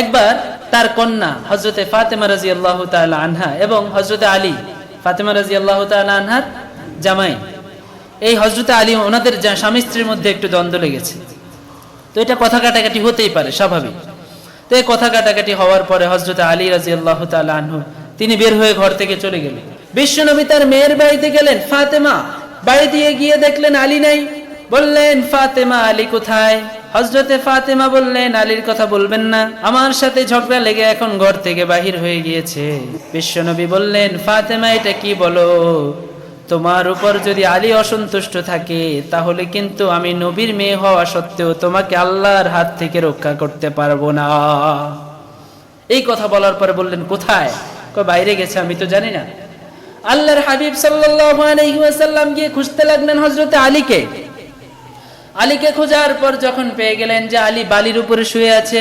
একবার তার কন্যা হজরতে ফাতেমা রাজি আল্লাহ আনহা এবং হজরতে আলী, ফাতেমা রাজি আল্লাহ আনহার জামাই, এই হজরতে আলী ওনাদের স্বামী স্ত্রীর মধ্যে একটু দ্বন্দ্ব লেগেছে। তো এটা কথা কাটাকাটি হতেই পারে, স্বাভাবিক। তো এই কথা কাটাকাটি হওয়ার পরে হজরতে আলী রাজি আল্লাহ আনহু, তিনি বের হয়ে ঘর থেকে চলে গেলেন। বিশ্বনবী তার মেয়ের বাড়িতে গেলেন, ফাতেমা বাড়ি দিয়ে গিয়ে দেখলেন আলী নাই। বললেন, ফাতেমা আলী কোথায়? হজরতে ফাতেমা বললেন, আলীর কথা বলবেন না। আমার সাথে ঝগড়া লেগে এখন ঘর থেকে বাহির হয়ে গিয়েছে। বিশ্বনবী বললেন, ফাতেমা, এটা কি বলো? তোমার উপর যদি আলী অসন্তুষ্ট থাকে, তাহলে কিন্তু আমি নবীর মেয়ে হওয়া সত্ত্বেও তোমাকে আল্লাহর হাত থেকে রক্ষা করতে পারব না। এই কথা বলার পরে বললেন, কোথায়? বাইরে গেছে? আমি তো জানি না। আল্লাহর হাবিব সাল্লাল্লাহু আলাইহি ওয়াসাল্লাম গিয়ে খুঁজতে লাগলেন হযরতে আলীকে। আলীকে খোঁজার পর যখন পেয়ে গেলেন যে আলী বালির উপরে শুয়ে আছে